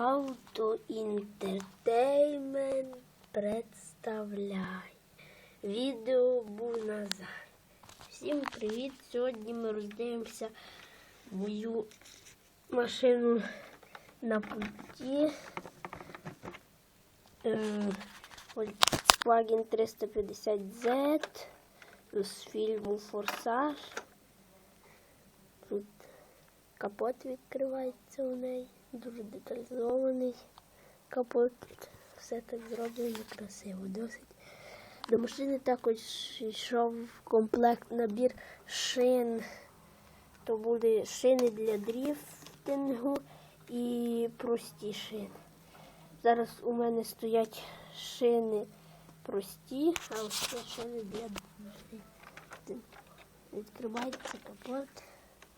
Auto Entertainment представляє. Відео був назад. Всім привіт! Сьогодні ми роздивимося мою машину на путі. Е, Volkswagen 350Z з фільму Форсаж. Тут капот відкривається у неї. Дуже деталізований капот. Все так зроблено красиво. Досить. До машини також йшов комплект набір шин. То були шини для дріфтингу і прості шини. Зараз у мене стоять шини прості, а ось шини для дріфтингу. Відкривається капот.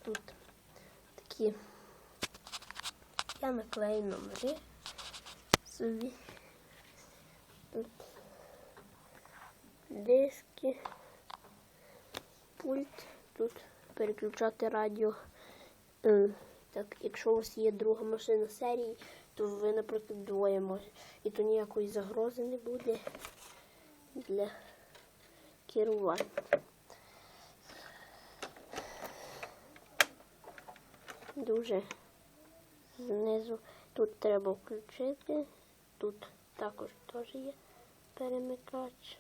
Тут такі. Я наклею номери собі. Тут диски, пульт, тут переключати радіо. Е, Так, якщо у вас є друга машина серії, то ви, наприклад, двоє можете. І то ніякої загрози не буде для керування. Дуже знизу тут треба включити. Тут також теж є перемикач.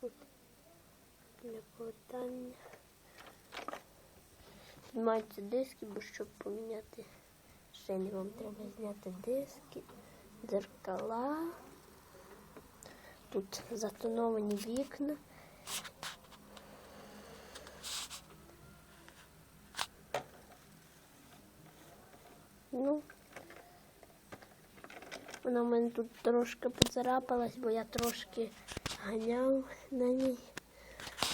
Тут для повертання. Знімаються диски, бо щоб поміняти шини, вам треба зняти диски, дзеркала. Тут затоновані вікна. Ну, вона в мене тут трошки поцарапалась, бо я трошки ганяв на ній.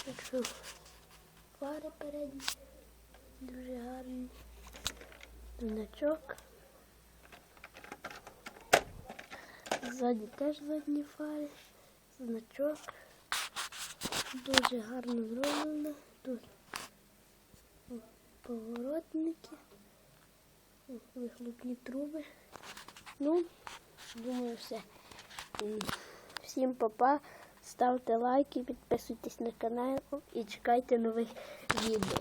Так що фари передні дуже гарні. Значок. Ззаді теж задні фари. Значок. Дуже гарно зроблено. Тут поворотники. Вихлопні труби. Ну, думаю, все. Всім папа. Ставте лайки, підписуйтесь на канал і чекайте нових відео.